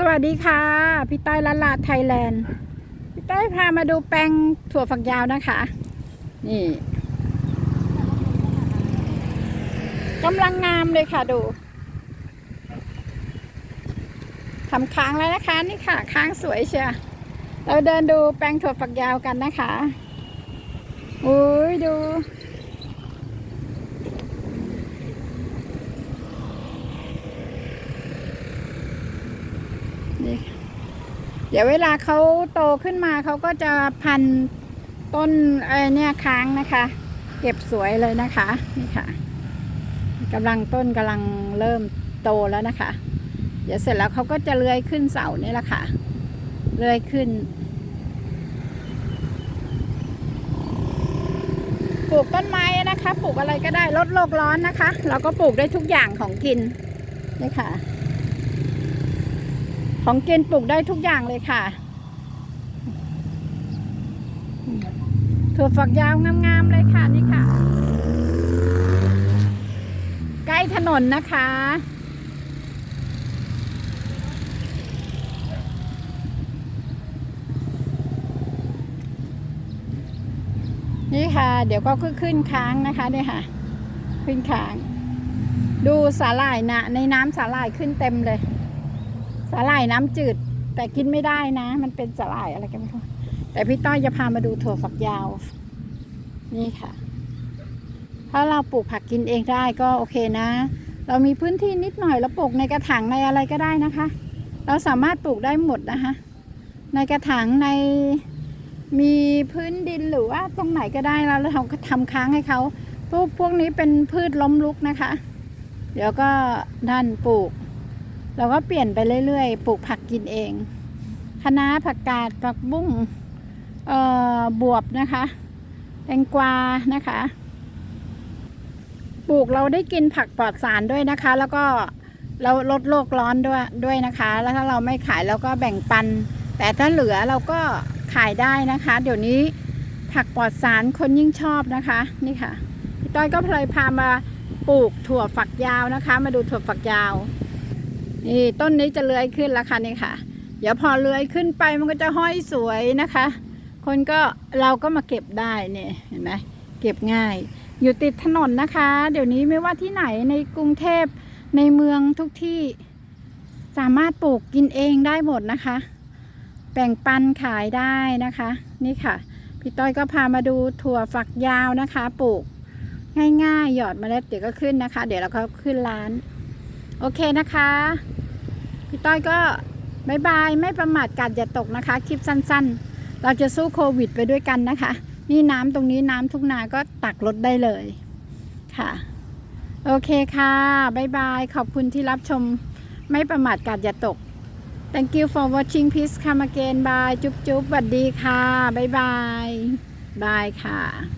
สวัสดีค่ะ พี่ต้อยละลาดไทยแลนด์ พี่ต้อยพามาดูแปลงถั่วฝักยาวนะคะ นี่กำลังงามเลยค่ะดูทำค้างแล้วนะคะ นี่ค่ะค้างสวยเชียวเราเดินดูแปลงถั่วฝักยาวกันนะคะอุ้ยดู นี่ค่ะเดี๋ยวเวลาเขาโตขึ้นมาเขาก็จะพันต้นไอ้เนี่ยค้างนะคะ เก็บสวยเลยนะคะนี่ค่ะกำลังต้นกำลังเริ่มโตแล้วนะคะ เดี๋ยวเสร็จแล้วเขาก็จะเลื้อยขึ้นเสานี่แหละค่ะเลื้อยขึ้นปลูกต้นไม้นะคะ ปลูกอะไรก็ได้ลดโลกร้อนนะคะ เราก็ปลูกได้ทุกอย่างของกินนี่ค่ะ ของกินปลูกได้ทุกอย่างเลยค่ะถั่วฝักยาวงามๆเลยค่ะนี่ค่ะ ใกล้ถนนนะคะ นี่ค่ะ เดี๋ยวก็ขึ้นค้างนะคะเนี่ยค่ะ ขึ้นค้าง ดูสาหร่ายนะในน้ำสาหร่ายขึ้นเต็มเลย สาหร่ายน้ำจืด แต่กินไม่ได้นะ มันเป็นสาหร่ายอะไรกันไม่รู้แต่พี่ต้อยจะพามาดูถั่วฝักยาว นี่ค่ะ ถ้าเราปลูกผักกินเองได้ก็โอเคนะ เรามีพื้นที่นิดหน่อยเราปลูกในกระถางในอะไรก็ได้นะคะ เราสามารถปลูกได้หมดนะคะ ในกระถางในมีพื้นดินหรือว่าตรงไหนก็ได้แล้วเราทำค้างให้เขาพวกพวกนี้เป็นพืชล้มลุกนะคะ เดี๋ยวก็ด้านปลูก เราก็เปลี่ยนไปเรื่อยๆ ปลูกผักกินเองคะน้าผักกาดผักบุ้งเอ่อบวบนะคะแตงกวานะคะ ปลูกเราได้กินผักปลอดสารด้วยนะคะ แล้วก็เราลดโลกร้อนด้วยด้วยนะคะ แล้วถ้าเราไม่ขายเราก็แบ่งปัน แต่ถ้าเหลือเราก็ขายได้นะคะ เดี๋ยวนี้ผักปลอดสารคนยิ่งชอบนะคะนี่ค่ะพี่ต้อยก็เลยพามาปลูกถั่วฝักยาวนะคะ มาดูถั่วฝักยาว นี่ต้นนี้จะเลื้อยขึ้นแล้วค่ะนี่ค่ะ เดี๋ยวพอเลื้อยขึ้นไปมันก็จะห้อยสวยนะคะ คนก็เราก็มาเก็บได้เนี่ยเห็นไหมเก็บง่าย อยู่ติดถนนนะคะ เดี๋ยวนี้ไม่ว่าที่ไหนในกรุงเทพในเมืองทุกที่สามารถปลูกกินเองได้หมดนะคะ แบ่งปันขายได้นะคะ นี่ค่ะ พี่ต้อยก็พามาดูถั่วฝักยาวนะคะ ปลูกง่ายๆ หยอดเมล็ดเดี๋ยวก็ขึ้นนะคะ เดี๋ยวเราก็ขึ้นร้าน โอเคนะคะพี่ต้อยก็บายบายไม่ประมาทกาดอย่าตกนะคะ คลิปสั้นๆ เราจะสู้โควิดไปด้วยกันนะคะ นี่น้ำตรงนี้น้ำทุกนาก็ตักรถได้เลยค่ะ โอเคค่ะบายบาย ขอบคุณที่รับชมไม่ประมาทกาดอย่าตก thank you for watching please come again bye จุ๊บจุ๊บสวัสดีค่ะบายบายบายค่ะ